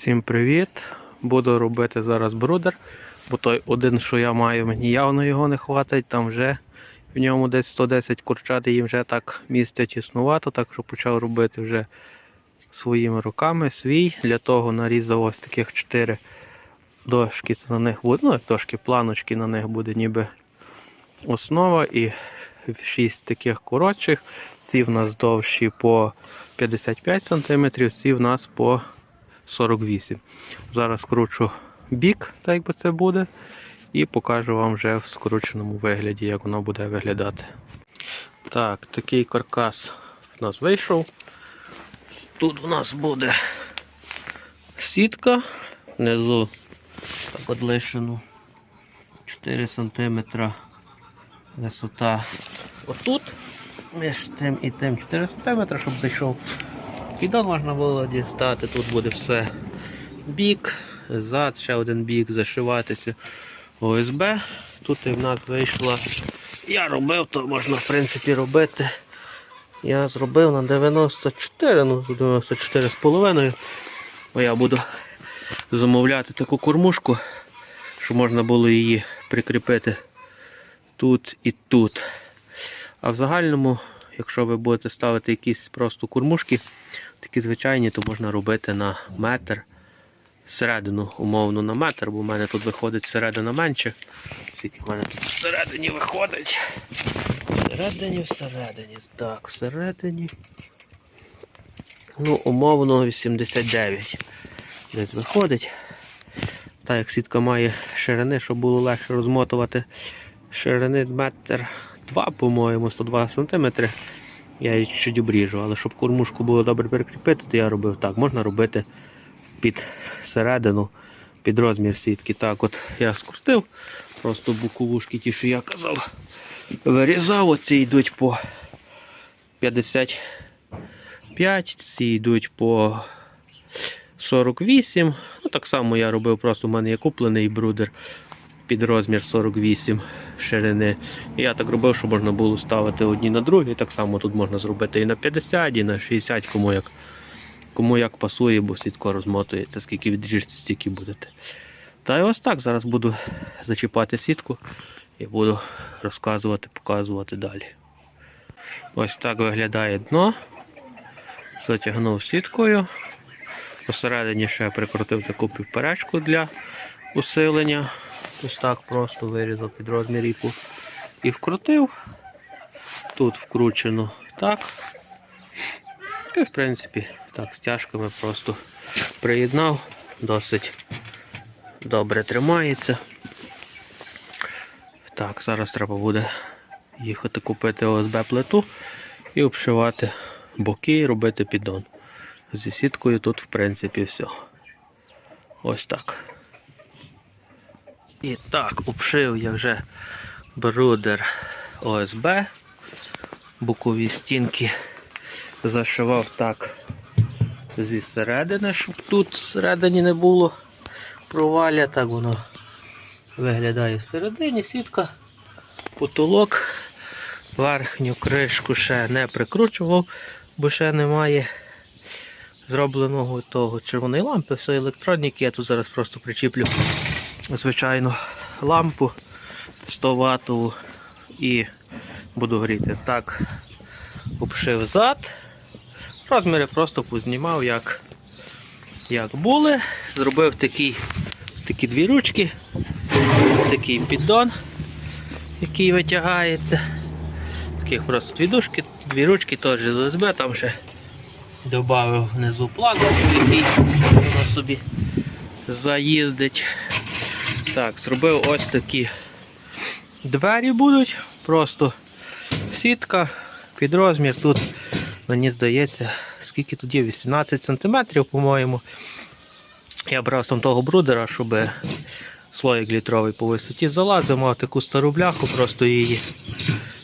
Всім привіт! Буду робити зараз брудер, бо той один, що я маю, мені явно його не хватить. Там вже в ньому десь 110 курчат, і їм вже так місця тіснувато, так що почав робити вже своїми руками свій. Для того нарізав ось таких 4 дошки. На них буде, ну дошки, планочки на них буде ніби основа і 6 таких коротших. Ці в нас довші по 55 см, ці в нас по 48. Зараз кручу бік, так якби це буде, і покажу вам вже в скрученому вигляді, як воно буде виглядати. Так, такий каркас в нас вийшов. Тут у нас буде сітка, внизу так от лишину 4 см висота отут, між тим і тим 4 см, щоб дійшов Підон можна було дістати, тут буде все бік, зад, ще один бік, зашиватися ОСБ. Тут і в нас вийшло. Я робив, то можна в принципі робити. Я зробив на 94, ну 94 з половиною. Бо я буду замовляти таку кормушку, щоб можна було її прикріпити тут і тут. А в загальному, якщо ви будете ставити якісь просто кормушки, такі звичайні, то можна робити на метр. Середину умовно на метр, бо в мене тут виходить середина менше. Скільки в мене тут всередині виходить. Всередині, всередині. Так, всередині. Ну, умовно 89. Десь виходить. Так як сітка має ширини, щоб було легше розмотувати ширини метр два, по-моєму, 102 см. Я її чуть обріжу, але щоб кормушку було добре прикріпити, то я робив так. Можна робити під середину, під розмір сітки. Так от я скрутив, просто буковушки, ті, що я казав, вирізав, оці йдуть по 55, ці йдуть по 48. Ну, Так само я робив, просто в мене є куплений брудер під розмір 48 ширини. І я так робив, що можна було ставити одні на другі. Так само тут можна зробити і на 50, і на 60, кому як, кому як пасує, бо сітко розмотується, скільки відріжете, стільки будете. Та й ось так зараз буду зачіпати сітку і буду розказувати, показувати далі. Ось так виглядає дно. Затягнув сіткою. Посередині ще прикрутив таку півперечку для усилення. Ось так просто вирізав під розмір ріпу і вкрутив. Тут вкручено так. І в принципі так стяжками просто приєднав, досить добре тримається. Так, зараз треба буде їхати купити ОСБ плиту і обшивати боки і робити піддон. Зі сіткою тут в принципі все. Ось так. І так, обшив я вже брудер ОСБ. Бокові стінки зашивав так зі середини, щоб тут всередині не було проваля. Так воно виглядає всередині. Сітка, потолок, верхню кришку ще не прикручував, бо ще немає зробленого того червоної лампи, все електроніки. Я тут зараз просто причіплю звичайно лампу 100 ваттову і буду гріти. Так, обшив зад. Розміри просто познімав, як, як були. Зробив такий, такі дві ручки, такий піддон, який витягається. Таких просто дві дужки, дві ручки теж з ОСБ, там ще додав внизу планку, який вона собі заїздить. Так, зробив ось такі двері будуть. Просто сітка під розмір. Тут, мені здається, скільки є? 18 см, по-моєму. Я брав там того брудера, щоб слоїк літровий по висоті залазив, мав таку стару бляху, просто її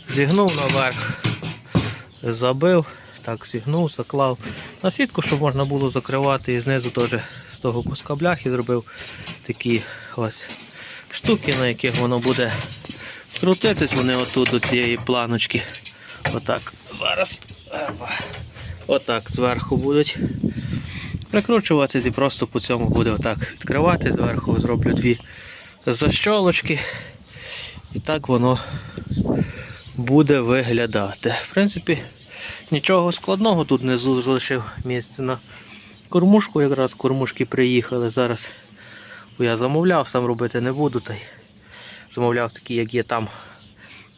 зігнув наверх, забив, так зігнув, заклав на сітку, щоб можна було закривати і знизу теж того куска бляхи зробив такі ось штуки, на яких воно буде крутитись, вони отут до цієї планочки. Отак. Зараз. Отак зверху будуть прикручуватись і просто по цьому буде отак відкривати. Зверху зроблю дві защолочки. І так воно буде виглядати. В принципі, нічого складного тут внизу залишив місце на кормушку. Якраз кормушки приїхали зараз. Я замовляв, сам робити не буду. Та й замовляв такі, як є там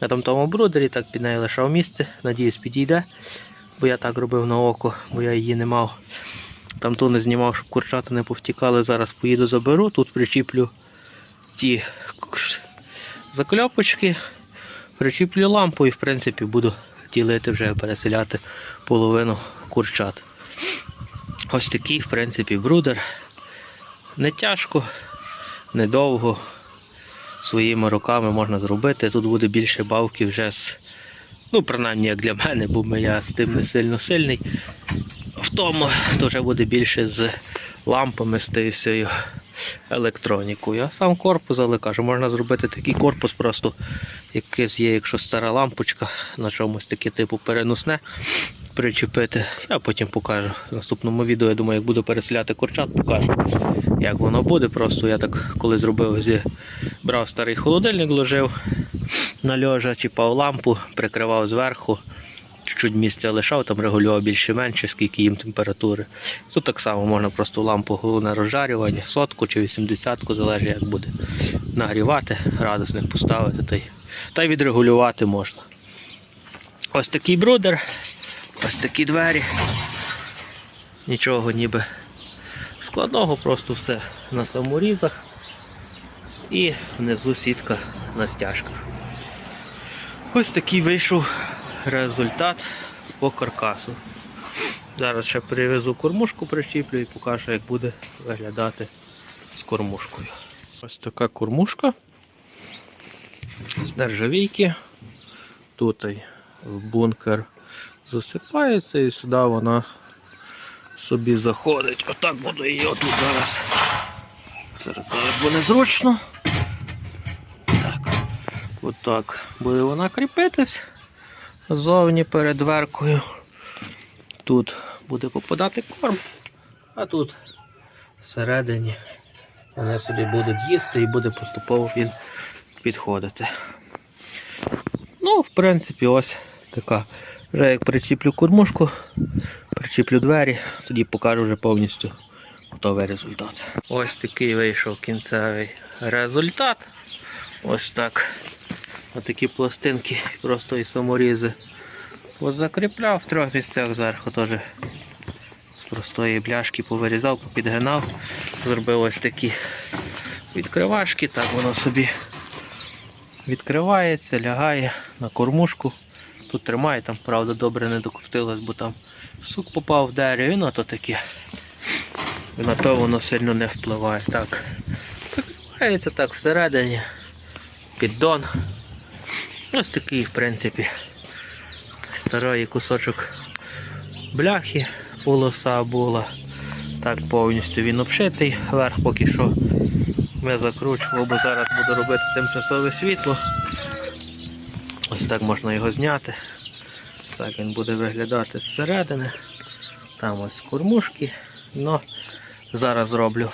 на там тому брудері, так під нею лишав місце. Надіюсь, підійде. Бо я так робив на око, бо я її не мав. Там то не знімав, щоб курчата не повтікали. Зараз поїду заберу, тут причіплю ті закльопочки, причіплю лампу і в принципі буду ділити вже переселяти половину курчат. Ось такий, в принципі, брудер. Не тяжко, недовго. Своїми руками можна зробити. Тут буде більше бавки вже з. Ну, принаймні, як для мене, бо я з тим не сильно сильний. В тому то вже буде більше з лампами, з тією електронікою. А сам корпус, але кажу, можна зробити такий корпус просто, якийсь є, якщо стара лампочка на чомусь таке типу переносне причепити. Я потім покажу. В наступному відео, я думаю, як буду переселяти курчат, покажу, як воно буде. Просто я так коли зробив, зі... брав старий холодильник, ложив на льожа, чіпав лампу, прикривав зверху. Чуть-чуть місця лишав, там регулював більше-менше, скільки їм температури. Тут так само можна просто лампу головне розжарювання, сотку чи 80-ку, залежить як буде нагрівати, градусник поставити та й, та й відрегулювати можна. Ось такий брудер, ось такі двері. Нічого ніби складного, просто все на саморізах. І внизу сітка на стяжках. Ось такий вийшов результат по каркасу. Зараз ще привезу кормушку, причіплю і покажу, як буде виглядати з кормушкою. Ось така кормушка з нержавійки. Тут в бункер засипається і сюди вона собі заходить. Отак буду її отут зараз. Зараз буде зручно. Так. Отак буде вона кріпитись ззовні перед дверкою. Тут буде попадати корм, а тут всередині вони собі будуть їсти і буде поступово він підходити. Ну, в принципі, ось така. Вже як причіплю кормушку, причіплю двері, тоді покажу вже повністю готовий результат. Ось такий вийшов кінцевий результат. Ось так. Отакі пластинки, просто і саморізи. От закріпляв в трьох місцях зверху теж з простої бляшки повирізав, попідгинав, зробив ось такі відкривашки, так воно собі відкривається, лягає на кормушку. Тут тримає, там, правда, добре не докрутилось, бо там сук попав в дерево, ну то таке. І на то воно сильно не впливає. Так, закривається так всередині, піддон. Ось такий, в принципі, старий кусочок бляхи, полоса була. Так повністю він обшитий, верх поки що ми закручував, бо зараз буду робити тимчасове світло. Ось так можна його зняти. Так він буде виглядати зсередини. Там ось кормушки. Ну, зараз зроблю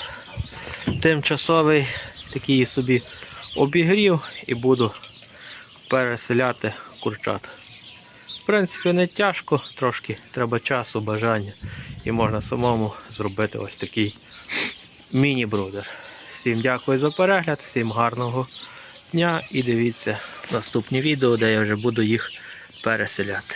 тимчасовий такий собі обігрів і буду переселяти курчат. В принципі, не тяжко, трошки треба часу, бажання. І можна самому зробити ось такий міні-брудер. Всім дякую за перегляд, всім гарного дня і дивіться наступні відео, де я вже буду їх переселяти.